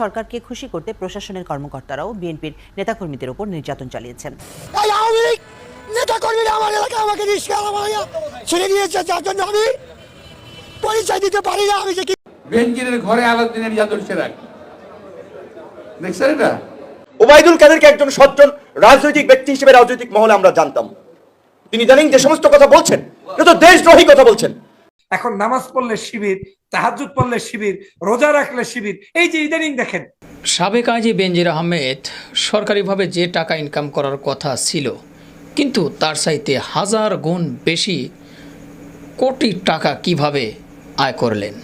সরকারকে খুশি করতে প্রশাসনের কর্মকর্তারাও বিএনপির নেতাকর্মীদের উপর নির্যাতন চালিয়েছেন। এই আওয়ামী লীগ নেতা কর্মীরা আমার এলাকায় আমাকে ছেড়ে দিয়েছে যার জন্য আমি পরিচয় দিতে পারি না আমি যে বেঞ্জিনের ঘরে আলাদিনের দেখছেন এটা? ওবায়দুল কাদেরকে একজন সজ্জন রাজনৈতিক ব্যক্তি হিসেবে রাজনৈতিক মহলে আমরা জানতাম। তিনি জানেন যে সমস্ত কথা বলছেন এটা তো দেশদ্রোহী কথা বলছেন। এখন নামাজ পড়লে শিবির তাহাজুদ পড়লে শিবির, রোজা রাখলে শিবির, এই যে ইদানিং দেখেন। সাবেক আইজি বেনজির আহমেদ সরকারিভাবে যে টাকা ইনকাম করার কথা ছিল, কিন্তু তার চাইতে হাজার গুণ বেশি কোটি টাকা কীভাবে আয় করলেন?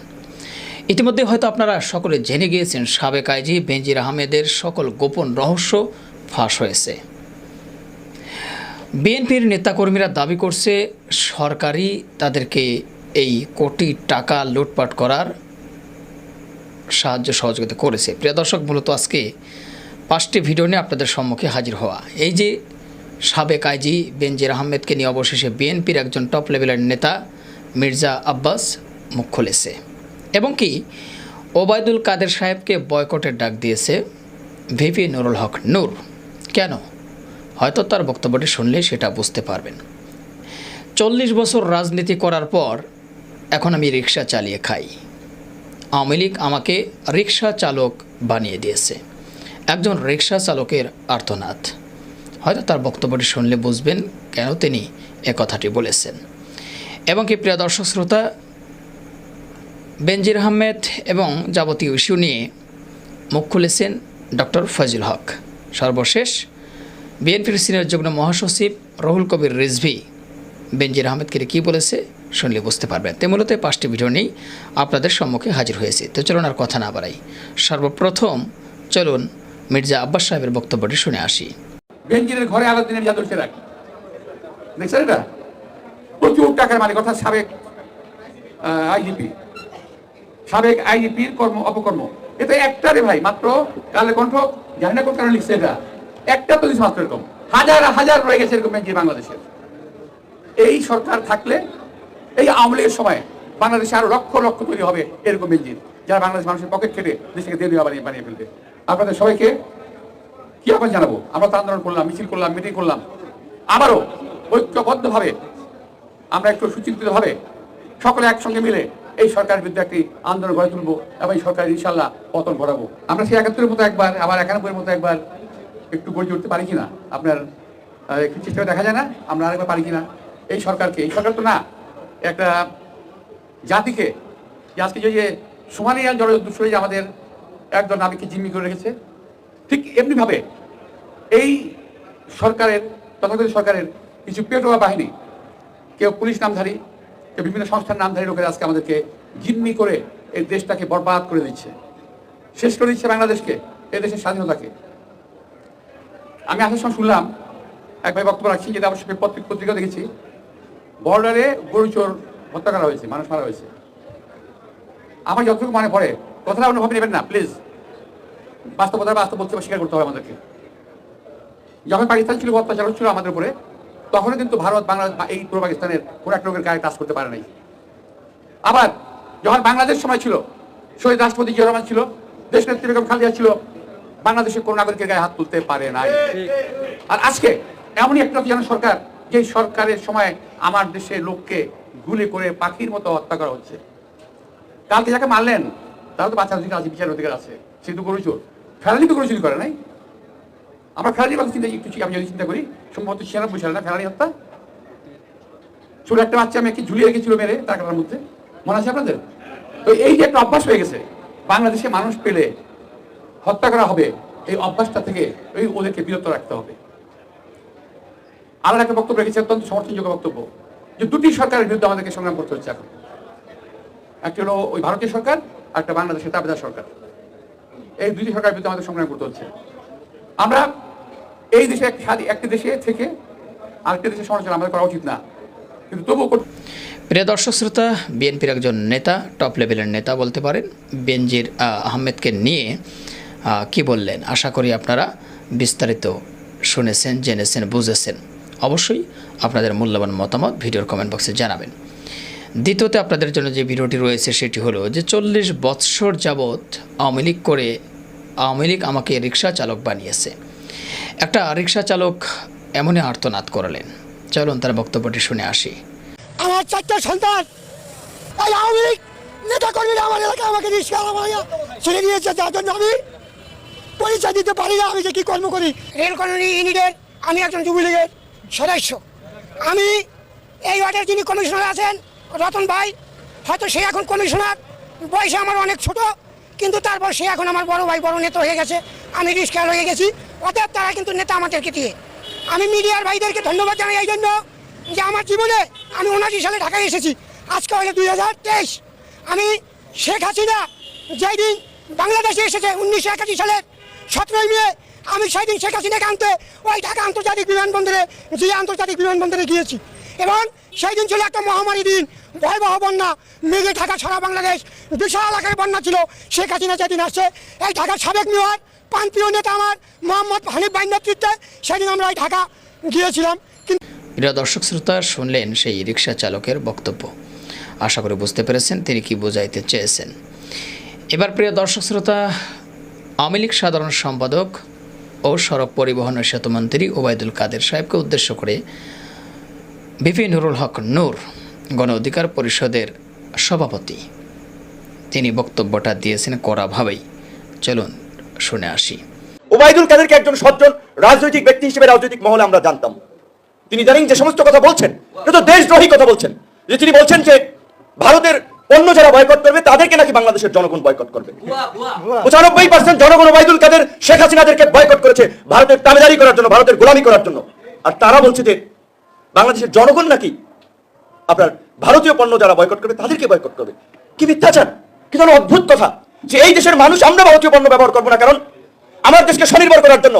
ইতিমধ্যে হয়তো আপনারা সকলে জেনে গিয়েছেন, সাবেক আইজি বেনজির আহমেদের সকল গোপন রহস্য ফাঁস হয়েছে। বিএনপির নেতাকর্মীরা দাবি করছে, সরকারই তাদেরকে এই কোটি টাকা লুটপাট করার সাহায্য সহযোগিতা করেছে। প্রিয় দর্শক, মূলত আজকে পাঁচটি ভিডিও নিয়ে আপনাদের সম্মুখে হাজির হওয়া। এই যে সাবেক আইজি বেনজির আহমেদকে নিয়ে অবশেষে বিএনপির একজন টপ লেভেলের নেতা মির্জা আব্বাস মুখ খুলেছে। এবং কি, ওবায়দুল কাদের সাহেবকে বয়কটের ডাক দিয়েছে ভিপি নুরুল হক নূর। কেন? হয়তো তার বক্তব্যটি শুনলে সেটা বুঝতে পারবেন। চল্লিশ বছর রাজনীতি করার পর এখন আমি রিক্সা চালিয়ে খাই। আওয়ামী লীগ আমাকে রিক্সা চালক বানিয়ে দিয়েছে। একজন রিক্সা চালকের আর্তনাদ। হয়তো তার বক্তব্যটি শুনলে বুঝবেন কেন তিনি এ কথাটি বলেছেন। এবং কি প্রিয় দর্শক শ্রোতা, বেনজির আহমেদ এবং যাবতীয় ইস্যু নিয়ে মুখ খুলেছেন ডক্টর ফজল হক। সর্বশেষ, বিএনপির সিনিয়র যুগ্ম মহাসচিব রহুল কবির রিজভি বেনজির আহমেদকে কী বলেছে? শুনলে বুঝতে পারবেন। তে মূলত পাঁচটি ভিডিও নিয়েই আপনাদের সম্মুখে হাজির হয়েছি। তো চলুন আর কথা না বাড়াই। সর্বপ্রথম চলুন মির্জা আব্বাস সাহেবের বক্তব্যটি শুনে আসি। ঘরে আলাদিনের জাদুর চেরাগ দেখছেন এটা? প্রচুর টাকার মালিক, অর্থাৎ সাবেক আইজিপি। সাবেক আইজিপির কর্ম, অপকর্ম। এটা একটা রে ভাই, মাত্র কালে কণ্ঠ। জানি না কোন কারণে লিখছে এটা। একটা তো মাত্র এরকম। হাজার হাজার রয়ে গেছে এরকম বাংলাদেশের এই সরকার থাকলে এই আওয়ামী লীগের সময় বাংলাদেশে আরও লক্ষ লক্ষ তৈরি হবে এরকম বেঞ্জিন যারা বাংলাদেশ মানুষের পকেট খেটে দেশকে দেউলিয়া বানিয়ে বানিয়ে ফেলবে। আপনাদের সবাইকে কি আহ্বান জানাব? আমরা তো আন্দোলন করলাম, মিছিল করলাম, মিটিং করলাম। আবারও ঐক্যবদ্ধভাবে আমরা একটু সুচিন্তিত ভাবে সকলে একসঙ্গে মিলে এই সরকারের বিরুদ্ধে একটি আন্দোলন গড়ে তুলবো এবং এই সরকার ইনশাল্লাহ পতন ঘটাবো। আমরা সেই একাত্তরের মতো একবার, আবার একানব্বইয়ের মতো একবার একটু গড়ে উঠতে পারি কিনা? আপনার চেষ্টা দেখা যায় না? আমরা আরেকবার পারি কিনা? এই সরকারকে, এই সরকার তো না একটা জাতিকে আজকে যে- সোমালিয়ান জলযুদ্ধ যে আমাদের একজন নাবিককে জিম্মি করে রেখেছে, ঠিক এমনিভাবে এই সরকারের, তথাকথিত সরকারের কিছু পেটোয়া বাহিনী, কেউ পুলিশ নামধারী, কেউ বিভিন্ন সংস্থার নামধারী লোকেরা আজকে আমাদেরকে জিম্মি করে এই দেশটাকে বরবাদ করে দিচ্ছে। শেষ করে দিচ্ছে বাংলাদেশকে, এই দেশের স্বাধীনতাকে। আমি আসার সময় শুনলাম, এক ভাই বক্তব্য রাখছি যেটা অবশ্যই পত্রিকা দেখেছি। বর্ডারে গরু চোর হত্যা করা হয়েছে মানুষ মারা হয়েছে। আমার যতটুকু মনে পড়ে কথাটা অন্যভাবে নেবেন না প্লিজ বাস্তবতা বাস্তব বলতে স্বীকার করতে হবে আমাদেরকে। যখন পাকিস্তান ছিল অত্যাচার হচ্ছিল আমাদের উপরে তখনও কিন্তু ভারত বাংলাদেশ এই পূর্ব পাকিস্তানের কোনো এক লোকের গায়ে কাজ করতে পারে নাই। আবার যখন বাংলাদেশ সময় ছিল শহীদ রাষ্ট্রপতি জিয়া রহমান ছিল দেশ নেত্রী বেগম খালেদা ছিল বাংলাদেশের কোনো নাগরিকের গায়ে হাত তুলতে পারে নাই। আর আজকে এমনই একটা যেন সরকার যে সরকারের সময় আমার দেশের লোককে গুলি করে পাখির মতো হত্যা করা হচ্ছে। কালকে যাকে মারলেন? তারা তো বাচ্চার অধিকার আছে বিচার অধিকার আছে। সে তো গরু চোর। ফেরানি তো গরু চুরি করে নাই। আমরা ফেরানির কথা চিন্তা একটু আমি যদি চিন্তা করি, সম্ভবত ছিয়ানব্বই সালে না ফেরানি হত্যা? ছোট একটা বাচ্চা মেয়েকে ঝুলিয়ে রেখেছিল মেরে টাকার মধ্যে। মনে আছে আপনাদের? তো এই যে একটা অভ্যাস হয়ে গেছে, বাংলাদেশে মানুষ পেলে হত্যা করা হবে, এই অভ্যাসটা থেকে ওই ওদেরকে বিরত রাখতে হবে। আলাদা একটা বক্তব্য রেখেছে, অত্যন্ত সমর্থনযোগ্য বক্তব্য, যে দুটি সরকারের বিরুদ্ধে আমাদেরকে সংগ্রাম করতে হচ্ছে এখন। একটি হলো ওই ভারতীয় সরকার, আর একটা বাংলাদেশের তাবেদার সরকার। এই দুটি সরকারের বিরুদ্ধে আমাদের সংগ্রাম করতে হচ্ছে। আমরা এই দেশে একটি দেশে থেকে আরেকটি দেশের সমালোচনা আমাদের করা উচিত না। কিন্তু তবুও প্রিয় দর্শক শ্রোতা, বিএনপির একজন নেতা, টপ লেভেলের নেতা বলতে পারেন, বেনজির আহমেদকে নিয়ে কি বললেন? আশা করি আপনারা বিস্তারিত শুনেছেন, জেনেছেন, বুঝেছেন। অবশ্যই আপনাদের মূল্যবান মতামত ভিডিওর কমেন্ট বক্সে জানাবেন। দ্বিতীয়তে আপনাদের জন্য যে ভিডিওটি রয়েছে সেটি হলো যে চল্লিশ বৎসর যাবৎ আওয়ামী লীগ করে আওয়ামী লীগ আমাকে রিক্সা চালক বানিয়েছে। একটা রিক্সা চালক এমনই আর্তনাদ করলেন। চলুন তার বক্তব্যটি শুনে আসি। আমার চারটা সন্তান এই আওয়ামী লীগ নেতা কর্মীরা আমার এলাকায় আমাকে রিক্সা ছেড়ে দিয়েছে, যার জন্য আমি পরিচয় দিতে পারি না আমি যে কি কর্ম করি। রেল কলোনি ইউনিটের, আমি একজন যুবলীগের। সদস্য। আমি এই ওয়ার্ডের যিনি কমিশনার আছেন, রতন ভাই, হয়তো সে এখন কমিশনার বয়সে আমার অনেক ছোট, কিন্তু তারপর সে এখন আমার বড় ভাই, বড় নেতা হয়ে গেছে। আমি রিক্সা হয়ে গেছি। অতএব তারা কিন্তু নেতা আমাদেরকে দিয়ে। আমি মিডিয়ার ভাইদেরকে ধন্যবাদ জানাই এই জন্য যে আমার জীবনে আমি উনাশি সালে ঢাকায় এসেছি। আজকে হলো দুই হাজার তেইশ। আমি শেখ হাসিনা যেই দিন বাংলাদেশে এসেছে, উনিশশো একাশি সালে সতেরোই মে আমি সেই দিন শেখ হাসিনাকে আনতে ওই ঢাকা আন্তর্জাতিক বিমানবন্দরে যে আন্তর্জাতিক বিমানবন্দরে গিয়েছি। এবং সেই দিন ছিল একটা মহামারী দিন, ভয়াবহ বন্যা, মেঘে ঢাকা সারা বাংলাদেশ বিশাল আকারে বন্যা ছিল। শেখ হাসিনা যেদিন আসছে, এই ঢাকার সাবেক মেয়র পানপ্রিয় নেতা আমার, মোহাম্মদ হানিফ ভাইয়ের নেতৃত্বে সেদিন আমরা এই ঢাকা গিয়েছিলাম। কিন্তু প্রিয় দর্শক শ্রোতা, শুনলেন সেই রিক্সা চালকের বক্তব্য। আশা করি বুঝতে পেরেছেন তিনি কি বোঝাইতে চেয়েছেন। এবার প্রিয় দর্শক শ্রোতা, আওয়ামী লীগ সাধারণ সম্পাদক ও সড়ক পরিবহন ও সেতুমন্ত্রী ওবায়দুল কাদের সাহেবকে উদ্দেশ্য করে বিপি নুরুল হক নূর গণ অধিকার পরিষদের সভাপতি। তিনি বক্তব্যটা দিয়েছেন কড়াভাবেই চলুন শুনে আসি। ওবায়দুল কাদেরকে একজন সজ্জন রাজনৈতিক ব্যক্তি হিসেবে রাজনৈতিক মহলে আমরা জানতাম। তিনি জানেন যে সমস্ত কথা বলছেন এটা দেশদ্রোহী কথা বলছেন। যে তিনি বলছেন যে ভারতের অন্য যারা বয়কট করবে তাদেরকে নাকি বাংলাদেশের জনগণ বয়কট করবে? পঁচানব্বই পার্সেন্ট জনগণ ওবায়দুল কাদের শেখ হাসিনাদেরকে বয়কট করেছে ভারতের তাবেদারি করার জন্য ভারতের গোলামি করার জন্য। আর তারা বলছে যে বাংলাদেশের জনগণ নাকি আপনার ভারতীয় পণ্য যারা বয়কট করবে তাদেরকে বয়কট করবে। কি মিথ্যাচার? কি ধরনের অদ্ভুত কথা? যে এই দেশের মানুষ আমরা ভারতীয় পণ্য ব্যবহার করব না কারণ আমার দেশকে স্বনির্ভর করার জন্য।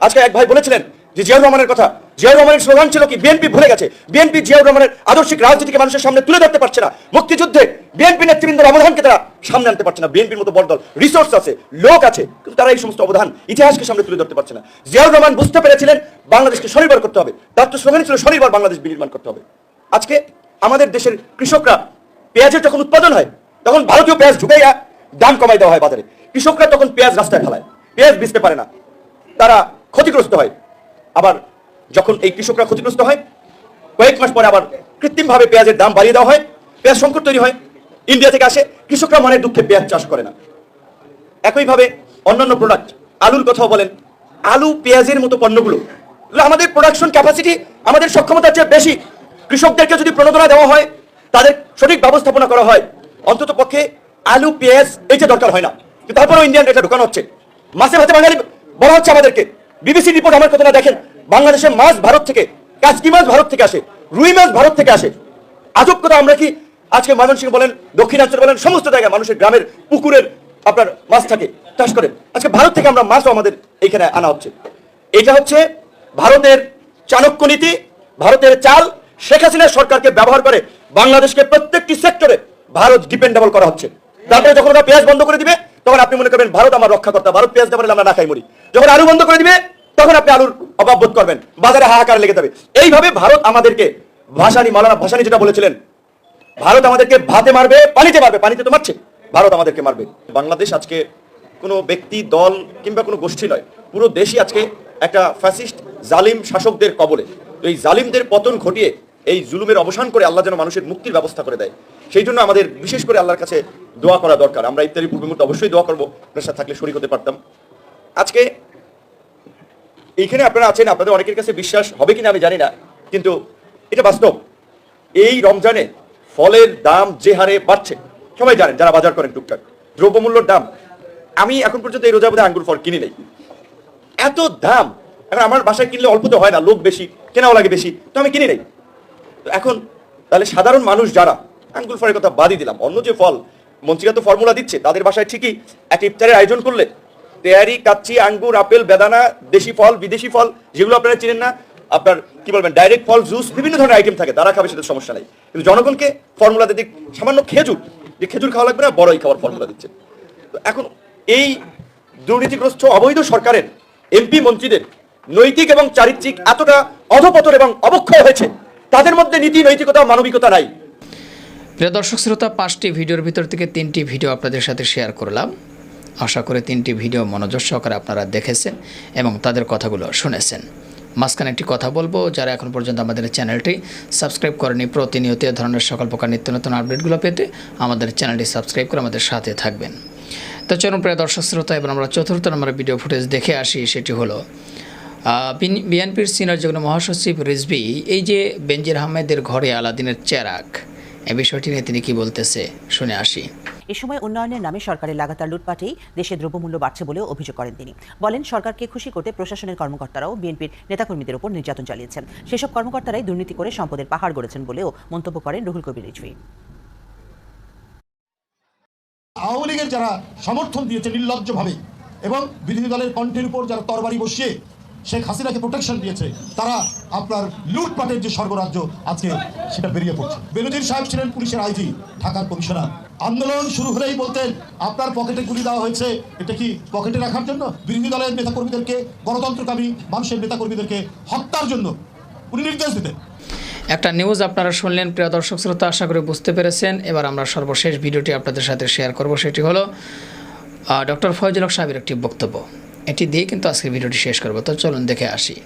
আজকে এক ভাই বলেছিলেন যে জিয়াউর রহমানের কথা, জিয়াউর রহমানের স্লোগান ছিল কি, বিএনপি ভুলে গেছে। বিএনপি জিয়াউর রহমানের আদর্শিক রাজনীতিকে মানুষের সামনে তুলে ধরতে পারছে না। মুক্তিযুদ্ধে বিএনপি নেতৃবৃন্দের অবদানকে তারা সামনে আনতে পারছে না। বিএনপির মতো বড় দল রিসোর্স আছে, লোক আছে, কিন্তু তারা এই সমস্ত অবদান ইতিহাসকে সামনে তুলে ধরতে পারছে না। জিয়াউর রহমান বুঝতে পেরেছিলেন বাংলাদেশকে স্বনির্ভর করতে হবে। তার তো স্লোগান ছিল স্বনির্ভর বাংলাদেশ বিনির্মাণ করতে হবে। আজকে আমাদের দেশের কৃষকরা পেঁয়াজের যখন উৎপাদন হয়, তখন ভারতীয় পেঁয়াজ ঢুকাইয়া দাম কমাই দেওয়া হয় বাজারে। কৃষকরা তখন পেঁয়াজ রাস্তায় ফেলায় পেঁয়াজ বেচতে পারে না। তারা ক্ষতিগ্রস্ত হয়। আবার যখন এই কৃষকরা ক্ষতিগ্রস্ত হয়, কয়েক মাস পরে আবার কৃত্রিমভাবে পেঁয়াজের দাম বাড়িয়ে দেওয়া হয়, পেঁয়াজ সংকট তৈরি হয়, ইন্ডিয়া থেকে আসে, কৃষকরা মনের দুঃখে পেঁয়াজ চাষ করে না। একইভাবে অন্যান্য প্রোডাক্ট আলুর কথাও বলেন, আলু, পেঁয়াজের মতো পণ্যগুলো আমাদের প্রোডাকশন ক্যাপাসিটি আমাদের সক্ষমতার চেয়ে বেশি। কৃষকদেরকে যদি প্রণোদনা দেওয়া হয়, তাদের সঠিক ব্যবস্থাপনা করা হয়, অন্তত পক্ষে আলু, পেঁয়াজ, এই যে দরকার হয় না। তারপরেও ইন্ডিয়ান এটা ঢুকানো হচ্ছে। মাছে ভাতে বাঙালি বলা হচ্ছে আমাদেরকে। বিবিসি রিপোর্ট আমার কথাটা দেখেন। বাংলাদেশের মাছ ভারত থেকে, কাজকি মাছ ভারত থেকে আসে, রুই মাছ ভারত থেকে আসে। আজব কথা, আমরা কি আজকে ময়মনসিংহ বলেন, দক্ষিণাঞ্চল বলেন, সমস্ত জায়গায় মানুষের গ্রামের পুকুরের আপনার মাছ থাকে, চাষ করেন আজকে ভারত থেকে আমরা মাছও আমাদের এখানে আনা হচ্ছে। এটা হচ্ছে ভারতের চাণক্য নীতি, ভারতের চাল। শেখ হাসিনা সরকারকে ব্যবহার করে বাংলাদেশকে প্রত্যেকটি সেক্টরে ভারত ডিপেন্ডেবল করা হচ্ছে। তারপরে যখন ওরা পেঁয়াজ বন্ধ করে দিবে, তখন আপনি মনে করবেন, ভারত আমার রক্ষা রক্ষাকর্তা, ভারত পেঁয়াজ দেওয়া আমরা না খাই, মরি। যখন আলু বন্ধ করে দিবে, তখন আপনি আলুর অভাব বোধ করবেন। বাজারে হাহাকার লেগে যাবে। এইভাবে ভারত আমাদেরকে ভাসানি, মালানা ভাসানি যেটা বলেছিলেন, ভারত আমাদেরকে ভাতে মারবে, পানিতে মারবে, পানিতে তো মারছে। ভারত আমাদেরকে মারবে। বাংলাদেশ আজকে কোনো ব্যক্তি, দল কিংবা কোনো গোষ্ঠী নয়, পুরো দেশই আজকে একটা ফ্যাসিস্ট জালিম শাসকদের কবলে। তো এই জালিমদের পতন ঘটিয়ে এই জুলুমের অবসান করে আল্লাহ যেন মানুষের মুক্তির ব্যবস্থা করে দেয়। সেই জন্য আমাদের বিশেষ করে আল্লাহর কাছে দোয়া করা দরকার। আমরা ইত্যাদি পূর্ব মুহূর্তে অবশ্যই দোয়া করব। সাথে থাকলে শরিক হতে পারতাম। আজকে এইখানে আপনারা আছেন, আপনাদের অনেকের কাছে বিশ্বাস হবে কিনা আমি জানি না, কিন্তু এটা বাস্তব। এই রমজানে ফলের দাম যে হারে বাড়ছে, সবাই জানেন, যারা বাজার করেন টুকটাক, দ্রব্যমূল্যর দাম। আমি এখন পর্যন্ত এই রোজা বোধহয় আঙ্গুর ফল কিনি নেই। এত দাম, এখন আমার বাসায় কিনলে অল্পতে হয় না, লোক বেশি, কেনাও লাগে বেশি, তো আমি কিনি নেই। তো এখন তাহলে সাধারণ মানুষ যারা, আঙ্গুর ফলের কথা বাদই দিলাম, অন্য যে ফল, মন্ত্রীরা তো ফর্মুলা দিচ্ছে, তাদের বাসায় ঠিকই একটা ইফতারের আয়োজন করলে তেয়ারি, কাচ্চি, আঙ্গুর, আপেল, বেদানা, দেশি ফল, বিদেশি ফল, যেগুলো আপনারা চিনেন না, আপনার, কি বলবেন ডাইরেক্ট ফল জুস বিভিন্ন ধরনের আইটেম থাকে, তারা খাবে সেটা সমস্যা নাই। কিন্তু জনগণকে ফর্মুলা দিক, সামান্য খেজুর, যে খেজুর খাওয়া লাগবে না, বড়ই খাওয়ার ফর্মুলা দিচ্ছে। তো এখন এই দুর্নীতিগ্রস্ত অবৈধ সরকারের এমপি মন্ত্রীদের নৈতিক এবং চারিত্রিক এতটা অধপতন এবং অবক্ষয় হয়েছে, তাদের মধ্যে নীতি, নৈতিকতা, মানবিকতা নাই। প্রিয় দর্শক, শ্রোতা, পাঁচটি ভিডিওর ভিতর থেকে তিনটি ভিডিও আপনাদের সাথে শেয়ার করলাম। আশা করি তিনটি ভিডিও মনোযোগ সহকারে আপনারা দেখেছেন এবং তাদের কথাগুলো শুনেছেন। মাঝখানে একটি কথা বলব, যারা এখন পর্যন্ত আমাদের চ্যানেলটি সাবস্ক্রাইব করেনি, প্রতিনিয়ত এ ধরনের সকল প্রকার নিত্য নতুন আপডেটগুলো পেতে আমাদের চ্যানেলটি সাবস্ক্রাইব করে আমাদের সাথে থাকবেন। তো চরম প্রিয় দর্শক শ্রোতা, এবার আমরা চতুর্থ নম্বরের ভিডিও ফুটেজ দেখে আসি, সেটি হলো বিএনপির সিনিয়র যুগ্ম মহাসচিব রিজভি, এই যে বেনজির আহমেদের ঘরে আলাদিনের চেরাক, এ বিষয়টি নিয়ে তিনি কি বলতেছে, শুনে আসি। এ সময় উন্নয়নের নামে সরকারের লাগাতার লুটপাটেই দেশে দ্রব্যমূল্য বাড়ছে বলেও অভিযোগ করেন তিনি। বলেন, সরকারকে খুশি করতে প্রশাসনের কর্মকর্তারাও বিএনপির নেতাকর্মীদের উপর নির্যাতন চালিয়েছেন। সেসব কর্মকর্তারাই দুর্নীতি করে সম্পদের পাহাড় গড়েছেন বলেও মন্তব্য করেন রুহুল কবির রিজভী। আওয়ামী লীগের যারা সমর্থন দিয়েছে নির্লজ্জভাবে এবং বিরোধী দলের কণ্ঠের উপর যারা তরবারি বসিয়ে শেখ হাসিনাকে প্রোটেকশন দিয়েছে। তারা আপনার লুটপাটের যে স্বর্গরাজ্য আজকে সেটা বেরিয়ে পড়ছে। বেনজির সাহেব ছিলেন পুলিশের আইজি, ঢাকার কমিশনার। আন্দোলন শুরু হলেই বলতেন, আপনার পকেটে গুলি দেওয়া হয়েছে, এটা কি পকেটে রাখার জন্য? বিরোধী দলের নেতাকর্মীদেরকে, গণতন্ত্রকামী মানুষের নেতাকর্মীদেরকে হত্যার জন্য উনি নির্দেশ দিতেন। একটা নিউজ আপনারা শুনলেন, প্রিয় দর্শক শ্রোতা, আশা করে বুঝতে পেরেছেন। এবার আমরা সর্বশেষ ভিডিওটি আপনাদের সাথে শেয়ার করব, সেটি হলো ডক্টর ফয়জুল সাহেবের একটি বক্তব্য। এটি দিয়ে কিন্তু আজকে ভিডিওটি শেষ করব। তো চলুন দেখে আসি।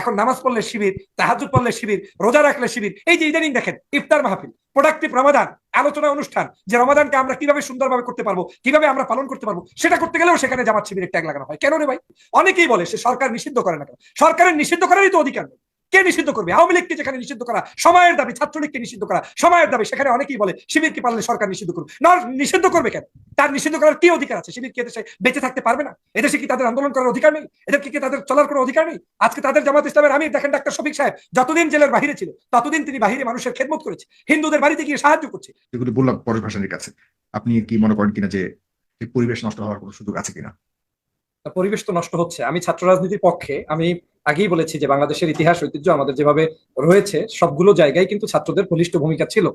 এখন নামাজ পড়লে শিবির তাহাজুদ পড়লে শিবির, রোজা রাখলে শিবির। এই যে ইদানিং দেখেন, ইফতার মাহফিল প্রোডাক্টিভ রমাদান, আলোচনা অনুষ্ঠান, যে রমাদানকে আমরা কীভাবে সুন্দরভাবে করতে পারব, কীভাবে আমরা পালন করতে পারব, সেটা করতে গেলেও সেখানে জামাত শিবিরের ট্যাগ লাগানো হয়। কেন রে ভাই? অনেকেই বলে, সে সরকার নিষিদ্ধ করে না কেন? সরকারের নিষিদ্ধ করারই তো অধিকার নেই। কে নিষিদ্ধ করবে? আওয়ামী লীগকে যেখানে নিষিদ্ধ করা, সময়ের দাবি, ছাত্রলীগকে নিষিদ্ধ করা, সময়ের দাবি, সেখানে অনেকেই বলে শিবিরকে পারলে সরকার নিষিদ্ধ করবে না, নিষিদ্ধ করবে কেন? তার নিষিদ্ধ করার কি অধিকার আছে? শিবির কি এদেশে বেঁচে থাকতে পারবে না? এদেশে কি তাদের আন্দোলন করার অধিকার নেই? এদেরকে কি তাদের চলার কোনো অধিকার নেই? আজকে তাদের জামাত ইসলামের আমির, দেখেন ডাক্তার শফিক সাহেব, যতদিন জেলের বাহিরে ছিল, ততদিন তিনি বাহিরে মানুষের খেদমত করেছে। হিন্দুদের বাড়িতে গিয়ে সাহায্য করছে। যেগুলো বললাম পরেশ ভাসানির কাছে। আপনি কি মনে করেন কিনা যে পরিবেশ নষ্ট হওয়ার কোনো সুযোগ আছে কিনা? পরিবেশ তো নষ্ট হচ্ছে। আমি ছাত্র রাজনীতির পক্ষে আমি আগেই বলেছি যে বাংলাদেশের ইতিহাস ঐতিহ্য আমাদের যেভাবে রয়েছে সবগুলো জায়গায় কিন্তু ছাত্রদের বলিষ্ঠ ভূমিকা ছিল।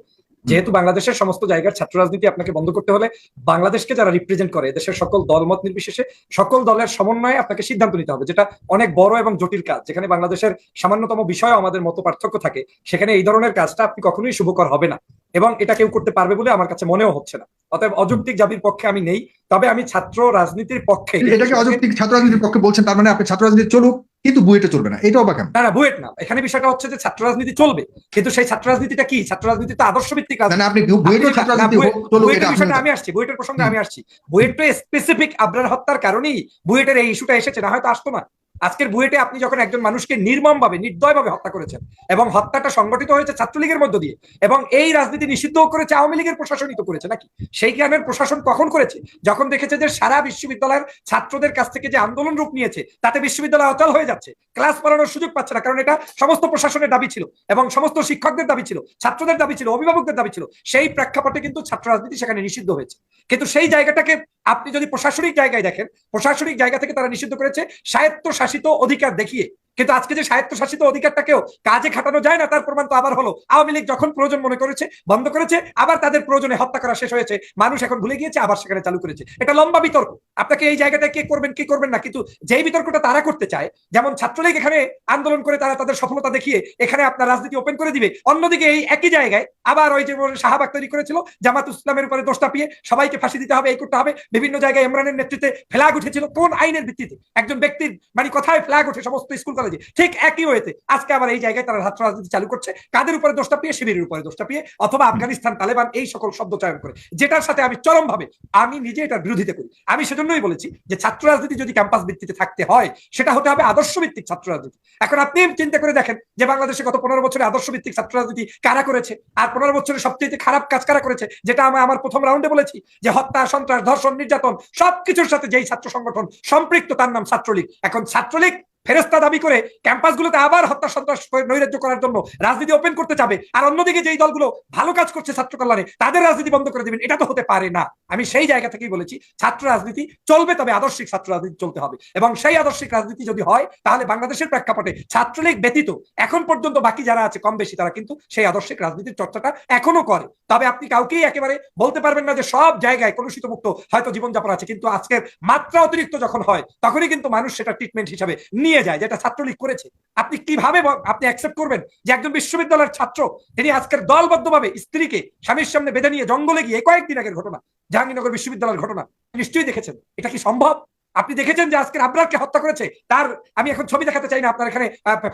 যেহেতু বাংলাদেশের সমস্ত জায়গার ছাত্র রাজনীতি আপনাকে বন্ধ করতে হলে বাংলাদেশকে যারা রিপ্রেজেন্ট করে দেশের সকল দলমত নির্বিশেষে সকল দলের সমন্বয়ে আপনাকে সিদ্ধান্ত নিতে হবে যেটা অনেক বড় এবং জটিল কাজ। যেখানে বাংলাদেশের সামান্যতম বিষয়ে আমাদের মতো পার্থক্য থাকে সেখানে এই ধরনের কাজটা আপনি কখনোই শুভকর হবে না। এবং এটা কেউ করতে পারবে বলে আমার কাছে মনেও হচ্ছে না। অতএব অযৌক্তিক জাবির পক্ষে আমি নেই তবে আমি ছাত্র রাজনীতির পক্ষে এটাকে অযৌক্তিক ছাত্র রাজনীতির পক্ষে বলছেন? তার মানে আপনি ছাত্র রাজনীতি চলুক কিন্তু বুয়েটে চলবে না। এটাও বা কেন? না না বুয়েট না। এখানে বিষয়টা হচ্ছে যে ছাত্র রাজনীতি চলবে কিন্তু সেই ছাত্র রাজনীতিটা কি? ছাত্র রাজনীতি তো আদর্শ ভিত্তিক না, না, আপনি বুয়েটেও ছাত্র রাজনীতি চলুক, এটা বিষয়টা আমি আসছি বুয়েটের প্রসঙ্গে আমি আসছি। বুয়েট স্পেসিফিক আবরার হত্যার কারণেই বুয়েটের এই ইস্যুটা এসেছে না হয়তো আসতো না। আজকের বুয়েটে আপনি যখন একজন মানুষকে নির্মম ভাবে নির্দয় ভাবে হত্যা করেছেন এবং হত্যাটা সংগঠিত হয়েছে ছাত্রলীগের মধ্য দিয়ে এবং এই রাজনীতি নিষিদ্ধ করেছে, আওয়ামী লীগের প্রশাসনই তো করেছে নাকি? সেই গ্রামের প্রশাসন কখন করেছে? যখন দেখেছে যে সারা বিশ্ববিদ্যালয়ের ছাত্রদের কাছ থেকে যে আন্দোলন রূপ নিয়েছে, তাতে বিশ্ববিদ্যালয় অচল হয়ে যাচ্ছে। ক্লাস পড়ানোর সুযোগ পাচ্ছে না, কারণ এটা সমস্ত প্রশাসনের দাবি ছিল এবং সমস্ত শিক্ষকদের দাবি ছিল, ছাত্রদের দাবি ছিল, অভিভাবকদের দাবি ছিল। সেই প্রেক্ষাপটে কিন্তু ছাত্র রাজনীতি সেখানে নিষিদ্ধ হয়েছে। কিন্তু সেই জায়গাটাকে আপনি যদি প্রশাসনিক জায়গায় দেখেন, প্রশাসনিক জায়গা থেকে তারা নিষিদ্ধ করেছে স্বায়ত্ত শাসিত অধিকার দেখিয়ে কিন্তু আজকে যে স্বায়ত্তশাসিত অধিকারটাকেও কাজে খাটানো যায় না, তার প্রমাণ তো আবার হলো। আওয়ামী লীগ যখন প্রয়োজন মনে করেছে, বন্ধ করেছে, আবার তাদের প্রয়োজনে হত্যা করা শেষ হয়েছে, মানুষ এখন ভুলে গিয়েছে, আবার সেখানে চালু করেছে। এটা লম্বা বিতর্ক। আপনাকে এই জায়গাটা কে করবেন, কি করবেন না, কিন্তু যেই বিতর্কটা তারা করতে চায়, যেমন ছাত্রলীগ এখানে আন্দোলন করে তারা তাদের সফলতা দেখিয়ে এখানে আপনার রাজনীতি ওপেন করে দিবে, অন্যদিকে এই একই জায়গায় আবার ওই যে শাহবাগ তৈরি করেছিল, জামাত ইসলামের উপরে দোষ চাপিয়ে সবাইকে ফাঁসি দিতে হবে, এই করতে হবে, বিভিন্ন জায়গায় ইমরানের নেতৃত্বে ফ্ল্যাগ উঠেছিল, কোন আইনের ভিত্তিতে? একজন ব্যক্তির মানে কোথায় ফ্ল্যাগ উঠে সমস্ত স্কুল কলেজে। ঠিক একই হয়েছে। আজকে আবার এই জায়গায় তারা ছাত্র রাজনীতি চালু করছে। কাদের উপরে দোষটা পেয়ে? শিবিরের উপরে দোষটা পেয়ে। অথবা আফগানিস্তান তালেবান এই সকল শব্দ চয়ন করে। যেটার সাথে আমি চরম ভাবে আমি নিজে এটার বিরোধিতা করি। আমি সেজন্যই বলেছি যে ছাত্র রাজনীতি যদি ক্যাম্পাস ভিত্তিতে থাকতে হয় সেটা হতে হবে আদর্শ ভিত্তিক ছাত্র রাজনীতি এখন আপনি চিন্তা করে দেখেন যে বাংলাদেশে গত পনেরো বছরে আদর্শ ভিত্তিক ছাত্র রাজনীতি কারা করেছে? আর পনেরো বছরে সবচেয়ে খারাপ কাজ কারা করেছে? যেটা আমি আমার প্রথম রাউন্ডে বলেছি যে হত্যা সন্ত্রাস ধর্ষণ নির্যাতন সবকিছুর সাথে যেই ছাত্র সংগঠন সম্পৃক্ত তার নাম ছাত্রলীগ। এখন ছাত্রলীগ ফেরস্তা দাবি করে ক্যাম্পাসগুলোতে আবার হত্যা সন্ত্রাস নৈরাজ্য করার জন্য রাজনীতি ওপেন করতে চাবে আর অন্যদিকে যেই দলগুলো ভালো কাজ করছে ছাত্র কল্যাণে, তাদের রাজনীতি বন্ধ করে দিবেন। এটা তো হতে পারে না। আমি সেই জায়গা থেকেই বলেছি, ছাত্র রাজনীতি চলবে, তবে আদর্শিক ছাত্র রাজনীতি চলতে হবে। এবং সেই আদর্শিক রাজনীতি যদি হয়, তাহলে বাংলাদেশের প্রেক্ষাপটে ছাত্রলীগ ব্যতীত এখন পর্যন্ত বাকি যারা আছে, কম বেশি তারা কিন্তু সেই আদর্শিক রাজনীতির চর্চাটা এখনও করে। তবে আপনি কাউকেই একেবারে বলতে পারবেন না যে সব জায়গায় কলুষিত মুক্ত হয়তো জীবনযাপন আছে, কিন্তু আজকের মাত্রা অতিরিক্ত যখন হয়, তখনই কিন্তু মানুষ সেটা ট্রিটমেন্ট হিসাবে নিয়ে নিয়ে যায়, যেটা ছাত্রলীগ করেছে। আপনি কীভাবে আপনি অ্যাকসেপ্ট করবেন যে একজন বিশ্ববিদ্যালয়ের ছাত্র, তিনি আজকের দলবদ্ধভাবে স্ত্রীকে স্বামীর সামনে বেঁধে নিয়ে জঙ্গলে গিয়ে কয়েকদিন আগের ঘটনা, জাহাঙ্গীরনগর বিশ্ববিদ্যালয়ের ঘটনা নিশ্চয়ই দেখেছেন। এটা কি সম্ভব? আপনি দেখেছেন যে আজকের আবরারকে হত্যা করেছে? তার, আমি এখন ছবি দেখাতে চাই না, আপনার এখানে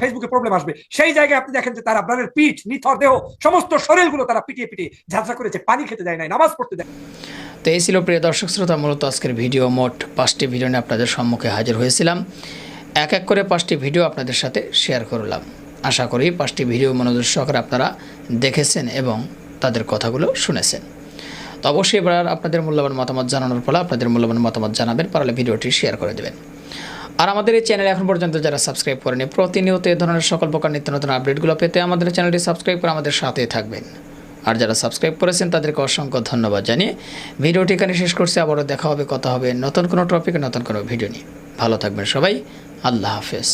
ফেসবুকে প্রবলেম আসবে। সেই জায়গায় আপনি দেখেন যে তার আবরারের পিঠ, নিথর দেহ, সমস্ত শরীরগুলো তারা পিটিয়ে পিটিয়ে ঝাঁঝা করেছে, পানি খেতে দেয় নাই, নামাজ পড়তে দেয় তো এই ছিল প্রিয় দর্শক শ্রোতা, মূলত আজকের ভিডিও। মোট পাঁচটি ভিডিও নিয়ে আপনাদের সম্মুখে হাজির হয়েছিলাম। এক এক করে পাঁচটি ভিডিও আপনাদের সাথে শেয়ার করলাম। আশা করি পাঁচটি ভিডিও মনোযোগ সহকারে আপনারা দেখেছেন এবং তাদের কথাগুলো শুনেছেন। তো অবশ্যই এবার আপনাদের মূল্যবান মতামত জানানোর ফলে আপনাদের মূল্যবান মতামত জানাবেন, পারলে ভিডিওটি শেয়ার করে দেবেন। আর আমাদের এই চ্যানেল এখন পর্যন্ত যারা সাবস্ক্রাইব করেনি, প্রতিনিয়ত এ ধরনের সকল প্রকার নিত্য নতুন আপডেটগুলো পেতে আমাদের চ্যানেলটি সাবস্ক্রাইব করে আমাদের সাথে থাকবেন। আর যারা সাবস্ক্রাইব করেছেন, তাদেরকে অসংখ্য ধন্যবাদ জানিয়ে ভিডিওটি এখানে শেষ করছি। আবারও দেখা হবে, কথা হবে নতুন কোনো টপিকে, নতুন কোনো ভিডিও নিয়ে। ভালো থাকবেন সবাই। আল্লাহ হাফেজ।